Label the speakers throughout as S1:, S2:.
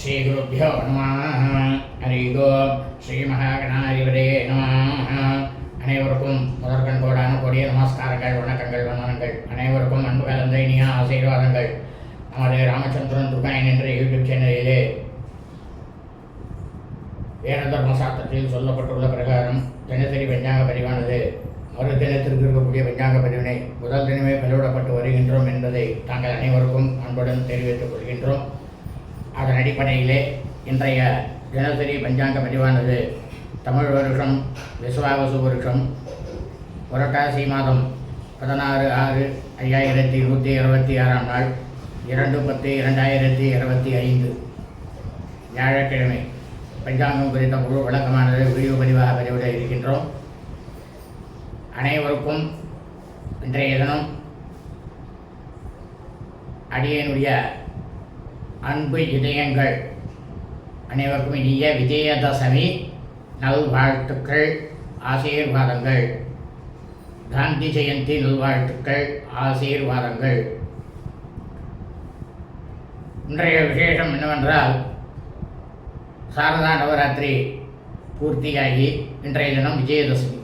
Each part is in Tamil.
S1: ஸ்ரீகுருப்போ நம ஹரி கோ ஸ்ரீ மகாகணாதிபதே நம அனைவருக்கும் முதற்கண் கோடான கொடிய நமஸ்காரங்கள் வணக்கங்கள் வந்தனங்கள். அனைவருக்கும் அன்பு கலந்த இனிய ஆசீர்வாதங்கள். நமது ராமச்சந்திரன் துர்காயன் என்ற யூடியூப் சேனலிலே வேத தர்ம சாஸ்திரத்தில் சொல்லப்பட்டுள்ள பிரகாரம் தினசரி வெஞ்சாங்க பதிவானது. மறு தினத்திற்கு இருக்கக்கூடிய வெஞ்சாங்க பதிவினை முதல் தினமே பதிவிடப்பட்டு வருகின்றோம் என்பதை தாங்கள் அனைவருக்கும் அன்புடன் தெரிவித்துக் கொள்கின்றோம். அதன் அடிப்படையிலே இன்றைய தினசரி பஞ்சாங்க பதிவானது தமிழ் வருஷம் விஸ்வாவசு வருஷம் புரட்டாசி மாதம் பதினாறு ஆறு ஐயாயிரத்தி நூற்றி இருபத்தி ஆறாம் நாள் இரண்டு பத்து இரண்டாயிரத்தி இருபத்தி ஐந்து. வியாழக்கிழமை பஞ்சாங்கம் குறித்த முழு விளக்கமானது வீடியோ பதிவாக பதிவிட இருக்கின்றோம். அனைவருக்கும் இன்றைய தினம் அடியனுடைய அன்பு இதயங்கள். அனைவருக்கும் இனிய விஜயதசமி. நல்வாழ்த்துக்கள் ஆசீர்வாதங்கள். காந்தி ஜெயந்தி நல்வாழ்த்துக்கள் ஆசீர்வாதங்கள். இன்றைய விசேஷம் என்னவென்றால் சாரதா நவராத்திரி பூர்த்தியாகி இன்றைய தினம் விஜயதசமி.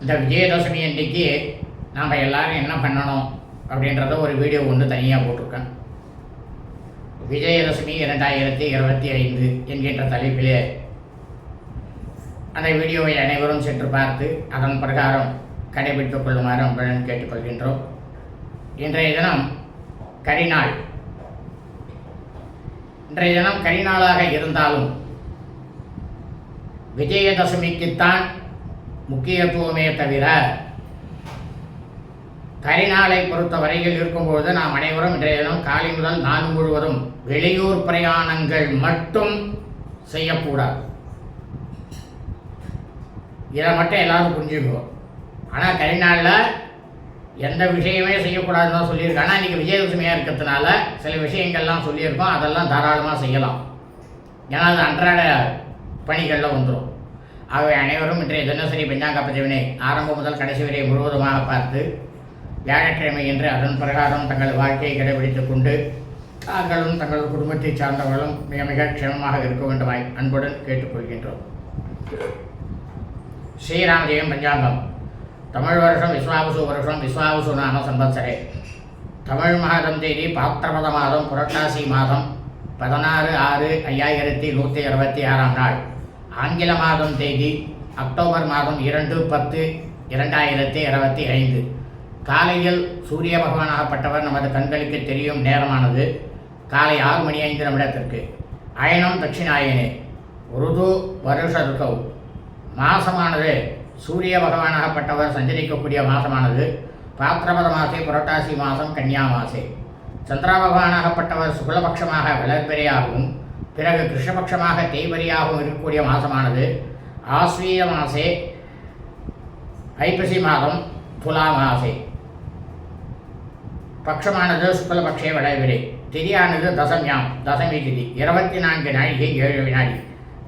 S1: இந்த விஜயதசமி அன்றைக்கு நாம் எல்லாரும் என்ன பண்ணணும் அப்படின்றத ஒரு வீடியோ ஒன்று தனியாக போட்டிருக்கேன். விஜயதசமி இரண்டாயிரத்தி இருபத்தி ஐந்து என்கின்ற தலைப்பிலே அந்த வீடியோவை அனைவரும் சென்று பார்த்து அதன் பிரகாரம் கடைபிடித்துக் கொள்ளுமாறு அன்புடன் கேட்டுக்கொள்கின்றோம். இன்றைய தினம் கரிநாள். இன்றைய தினம் கரிநாளாக இருந்தாலும் விஜயதசமிக்குத்தான் முக்கியத்துவமே தவிர கரிநாளை பொறுத்த வரையில் இருக்கும்போது நாம் அனைவரும் இன்றைய தினம் காலை முதல் நாள் முழுவதும் வெளியூர் பிரயாணங்கள் மட்டும் செய்யக்கூடாது. இதை மட்டும் எல்லாரும் புரிஞ்சுக்குவோம் ஆனால் கரிநாளில் எந்த விஷயமே செய்யக்கூடாதுன்னு தான் சொல்லியிருக்கோம் ஆனால் இன்றைக்கி விஜயதசமியாக இருக்கிறதுனால சில விஷயங்கள்லாம் சொல்லியிருக்கோம். அதெல்லாம் தாராளமாக செய்யலாம். ஏன்னா அது அன்றாட பணிகளில் வந்துடும் ஆகவே அனைவரும் இன்றைய தினசரி பஞ்சாங்க பதிவினை ஆரம்பம் முதல் கடைசி வரை முழுவதுமாக பார்த்து வியாழக்கிழமை என்று அதன் பிரகாரம் தங்கள் வாழ்க்கையை கடைபிடித்துக் கொண்டு தாங்களும் தங்கள் குடும்பத்தை சார்ந்தவர்களும் மிக மிக க்ஷமமாக இருக்க வேண்டுமாய் அன்புடன் கேட்டுக்கொள்கின்றோம். ஸ்ரீராம் ஜெயம் பஞ்சாங்கம். தமிழ் வருஷம் விஸ்வாவசு வருஷம் விஸ்வாவசு நாம சம்பத்சரே. தமிழ் மாதம் தேதி பாத்திரபத மாதம் புரட்டாசி மாதம் பதினாறு ஆறு ஐயாயிரத்தி நூற்றி இருபத்தி ஆறாம் நாள். ஆங்கில மாதம் தேதி அக்டோபர் மாதம் இரண்டு பத்து இரண்டாயிரத்தி இருபத்தி ஐந்து. காலையில் சூரிய பகவானாகப்பட்டவர் நமது கண்களுக்கு தெரியும் நேரமானது காலை ஆறு மணி ஐந்து நிமிடத்திற்கு. அயனம் தட்சிணாயனே ருது வருஷ ருத்தவ் மாசமானது சூரிய பகவானாகப்பட்டவர் சஞ்சரிக்கக்கூடிய மாசமானது பாத்திரபத மாசே புரட்டாசி மாதம் கன்னியா மாசே. சந்திர பகவானாகப்பட்டவர் சுக்லபக்ஷமாக வளர்பிறையாகவும் பிறகு கிருஷ்ணபக்ஷமாக தேய்பரியாகவும் இருக்கக்கூடிய மாதமானது ஆஸ்வீய மாசே ஐப்பசி மாதம் துலா மாசே. பட்சமானது சுக்லபக்ஷே வளர்விரை திதியானது தசம்யாம் தசமி திதி. இருபத்தி நான்கு நாழிகை ஏழு வினாடி.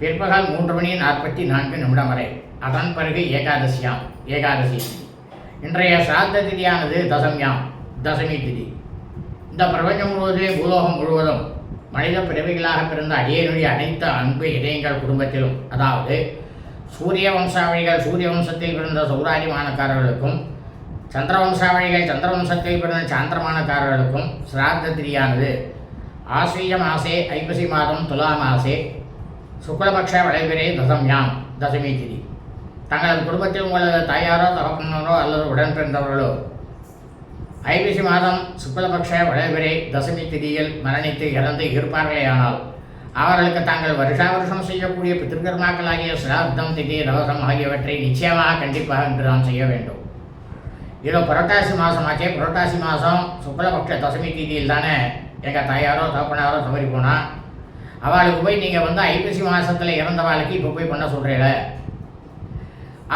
S1: பிற்பகல் மூன்று மணி நாற்பத்தி நான்கு நிமிடம் வரை. அதன் பிறகு ஏகாதசியாம் ஏகாதசி. திதி இன்றைய சாத்த திதியானது தசம்யாம் தசமி திதி. இந்த பிரபஞ்சம் முழுவதுமே பூலோகம் முழுவதும் மனித பிறவிகளாக பிறந்த அடியனுடைய அனைத்து அன்பு இதயங்கள் குடும்பத்திலும் அதாவது சூரிய வம்சாவளிகள் சூரிய வம்சத்தில் பிறந்த சௌராஜிமானக்காரர்களுக்கும் சந்திரவம்சாவழிகள் சந்திரவம்சத்தில் பிறந்த சாந்திரமானக்காரர்களுக்கும் சிராத்த திரியானது ஆசிரிய மாசே ஐப்பசி மாதம் துலா மாசே சுக்லபக்ஷ வளைவிரே தசம்யாம் தசமி திதி. தங்களது குடும்பத்தில் உங்களது தாயாரோ தகப்பனரோ அல்லது உடன் பிறந்தவர்களோ ஐபிசி மாதம் சுக்லபக்ஷ வளர்பிறை தசமி திதியில் மரணித்து இறந்து இருப்பார்களேயானால் அவர்களுக்கு தாங்கள் வருஷா வருஷம் செய்யக்கூடிய பித்திருக்கர்மாக்களாகிய சிராப்தம் திதி ரவசம் ஆகியவற்றை நிச்சயமாக கண்டிப்பாக இன்று நாம் செய்ய வேண்டும். ஏதோ புரட்டாசி மாதமாச்சே புரட்டாசி மாதம் சுக்லபக்ஷ தசமி தீதியில் தானே. எங்கள் தாயாரோ தகப்பனாரோ தவறி போனால் அவளுக்கு போய் நீங்கள் வந்து ஐப்பசி மாதத்தில் இறந்தவாளுக்கு இப்போ போய் பண்ண சொல்கிறீங்கள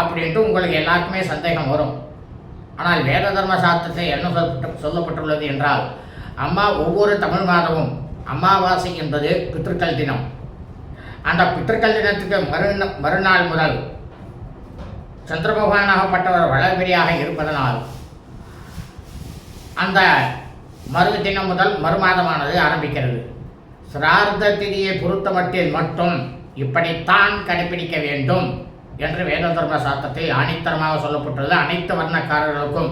S1: அப்படின்ட்டு உங்களுக்கு எல்லாருக்குமே சந்தேகம் வரும். ஆனால் வேத தர்ம சாஸ்திரத்தை என்ன சொல்லப்பட்டு சொல்லப்பட்டுள்ளது என்றால் அம்மா ஒவ்வொரு தமிழ் மாதமும் அமாவாசை என்பது பித்திருக்கள் தினம். அந்த பித்திருக்கள் தினத்துக்கு மறு மறுநாள் முதல் சந்திர பகவானாகப்பட்டவர் வளர்பிரியாக இருப்பதனால் அந்த மறு தினம் முதல் மறுமாதமானது ஆரம்பிக்கிறது. சிரார்த்த திதியை பொறுத்தமட்டில் மட்டும் இப்படித்தான் கடைபிடிக்க வேண்டும் என்று வேத தர்ம சாஸ்திரத்தில் ஆணித்தரமாக சொல்லப்பட்டுள்ளது. அனைத்து வர்ணக்காரர்களுக்கும்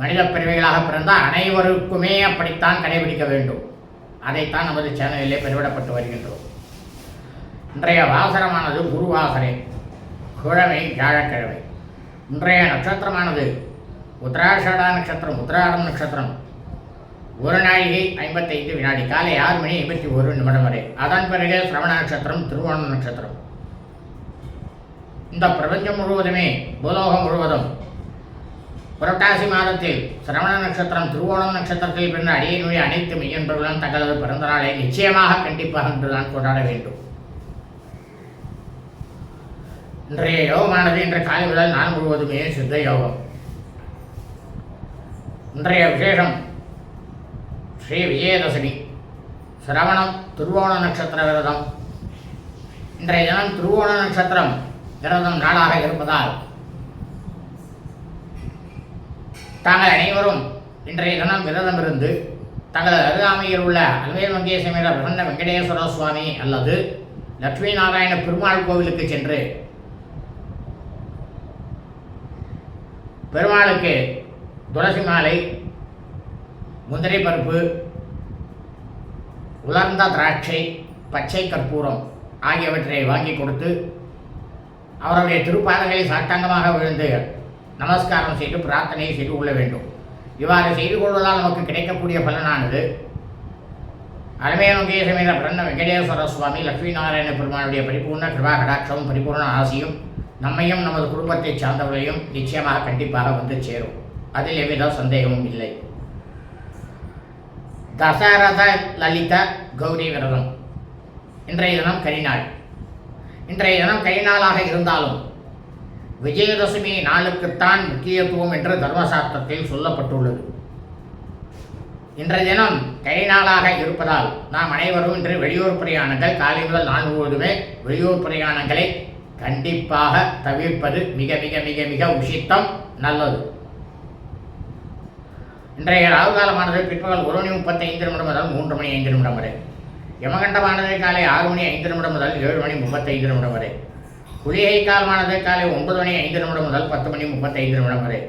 S1: மனித பிரிவுகளாக பிறந்த அனைவருக்குமே அப்படித்தான் கடைபிடிக்க வேண்டும். அதைத்தான் நமது சேனலிலே பெருவிடப்பட்டு வருகின்றோம். இன்றைய வாசனமானது குருவாசனை கிழமை வியாழக்கிழமை. இன்றைய நட்சத்திரமானது உத்தராஷடா நட்சத்திரம் உத்தராடம் நட்சத்திரம். ஒரு நாழிகை ஐம்பத்தைந்து வினாடி காலை ஆறு மணி ஐம்பத்தி ஒரு நிமிடம் வரை. அதன் பிறகு சிரவண நட்சத்திரம் திருவோணம் நட்சத்திரம். இந்த பிரபஞ்சம் முழுவதுமே பூலோகம் முழுவதும் புரட்டாசி மாதத்தில் சிரவண நட்சத்திரம் திருவோணம் நட்சத்திரத்தில் பிறந்த அடியினுடைய அனைத்து மெய்யன்பர்களும் தங்களது பிறந்த நாளை நிச்சயமாக கண்டிப்பாக என்றுதான் கொண்டாட வேண்டும். இன்றைய யோகமானது இன்று காலை முதல் நான் முழுவதுமே சித்த யோகம். இன்றைய விசேஷம் ஸ்ரீ விஜயதசமி சிரவணம் திருவோண நட்சத்திர விரதம். இன்றைய தினம் திருவோண நட்சத்திரம் விரதம் நாளாக இருப்பதால் தாங்கள் அனைவரும் இன்றைய தினம் விரதம் இருந்து தங்களது அருகாமையில் உள்ள அல்வேல் மங்கேசமேர பிரபந்த வெங்கடேஸ்வர சுவாமி அல்லது லட்சுமி நாராயண பெருமாள் கோவிலுக்கு சென்று பெருமாளுக்கு துளசி மாலை முந்திரை பருப்பு உலர்ந்த திராட்சை பச்சை கற்பூரம் ஆகியவற்றை வாங்கி கொடுத்து அவருடைய திருப்பாதங்களை சாட்டாங்கமாக விழுந்து நமஸ்காரம் செய்து பிரார்த்தனை செய்து கொள்ள வேண்டும். இவ்வாறு செய்து கொள்வதால் நமக்கு கிடைக்கக்கூடிய பலனானது அலமேனுகேசமேன பிரண்ண வெங்கடேஸ்வர சுவாமி லட்சுமி நாராயண பெருமானுடைய பரிபூர்ண கிருபா கடாட்சமும் பரிபூர்ண ஆசியும் நம்மையும் நமது குடும்பத்தை சார்ந்தவர்களையும் நிச்சயமாக கண்டிப்பாக வந்து சேரும். அதில் எவ்வித சந்தேகமும் இல்லை. தசரத லலித கௌரி விரதம். இன்றைய தினம் கரிநாள் இன்றைய தினம் கரிநாளாக இருந்தாலும் விஜயதசமி நாளுக்குத்தான் முக்கியத்துவம் என்று தர்மசாஸ்திரத்தில் சொல்லப்பட்டுள்ளது. இன்றைய தினம் கரிநாளாக இருப்பதால் நாம் அனைவரும் இன்று வெளியூர் பிரயாணங்கள் காலை முதல் நான்கு முழுவதுமே வெளியூர் பிரயாணங்களை கண்டிப்பாக தவிர்ப்பது மிக மிக மிக மிக உஷித்தம் நல்லது. இன்றைய ராகுகாலமானது பிற்பகல் ஒரு மணி முப்பத்தைந்து நிமிடம் முதல் மூன்று மணி ஐந்து நிமிடம் வரை. யமகண்டமானது காலை ஆறு மணி ஐந்து நிமிடம் முதல் ஏழு மணி முப்பத்தைந்து நிமிடம் வரை. குளிகை காலமானது காலை ஒன்பது மணி ஐந்து நிமிடம் முதல் பத்து மணி முப்பத்தைந்து நிமிடம் வரை.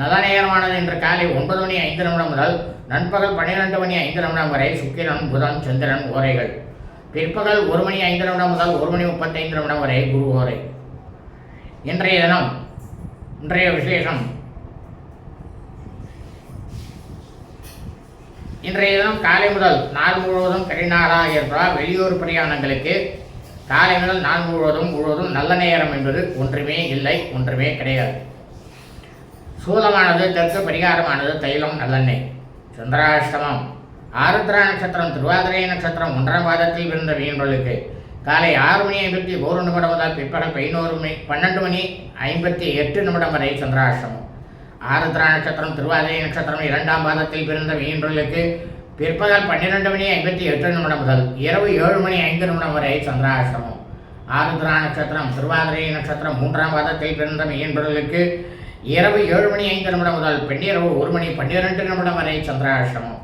S1: நல்ல நேரமானது இன்று காலை ஒன்பது மணி ஐந்து நிமிடம் முதல் நண்பகல் பன்னிரெண்டு மணி ஐந்து நிமிடம் வரை சுக்கிரன் புதன் சந்திரன் ஓரைகள். பிற்பகல் ஒரு மணி ஐந்து நிமிடம் முதல் ஒரு மணி முப்பத்தைந்து நிமிடம் வரை குரு ஓரை இன்றைய தினம் இன்றைய விசேஷம். இன்றைய தினம் காலை முதல் நாள் முழுவதும் கரிநாளாக இருப்பதால் வெளியூர் பிரயாணங்களுக்கு காலை முதல் நாள் முழுவதும் முழுவதும் நல்ல நேரம் என்பது ஒன்றுமே இல்லை ஒன்றுமே கிடையாது. சூலமானது தெற்கு பரிகாரமானது தைலம் நல்லெண்ணெய். சந்திராஷ்டமம். ஆருத்ரா நட்சத்திரம் திருவாதிரை நட்சத்திரம் ஒன்றாம் பாதத்தில் இருந்த மீன்களுக்கு. காலை ஆறு மணி ஐம்பத்தி ஒரு நிமிடம் முதல் பிற்பகல் பதினோரு மணி பன்னெண்டு மணி ஐம்பத்தி எட்டு நிமிடம் வரை சந்திராஷ்டமம். ஆருத்ரா நட்சத்திரம் திருவாதிரை நட்சத்திரம் இரண்டாம் பாதத்தில் பிறந்த மீன்களுக்கு பிற்பகல் பன்னிரெண்டு மணி ஐம்பத்தி எட்டு நிமிடம் முதல் இரவு ஏழு மணி ஐந்து நிமிடம் வரை சந்திராசிரமம் ஆருத்ரா நட்சத்திரம் திருவாதிரை நட்சத்திரம் மூன்றாம் பாதத்தில் பிறந்த மீன்பர்களுக்கு இரவு ஏழு மணி ஐந்து நிமிடம் முதல் பெண்ணிரவு ஒரு மணி பன்னிரெண்டு நிமிடம் வரை சந்திராசிரமம்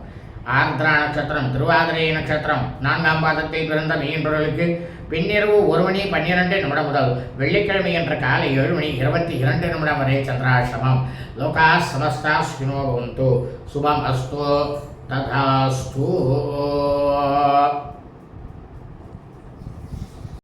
S1: ஆர்திரா நட்சத்திரம் திருவாதிரை நட்சத்திரம் நான்காம் பாதத்தில் பிறந்த மீன்பர்களுக்கு பின்னிரவு ஒரு மணி பன்னிரண்டு நிமிடம் முதல் வெள்ளிக்கிழமை என்ற காலை ஏழு மணி இருபத்தி இரண்டு நிமிடம் வரை சந்திராசிரமம். லோகா சமஸ்தா ஸ்வினோ பவந்து. சுபம் அஸ்து. ததாஸ்து.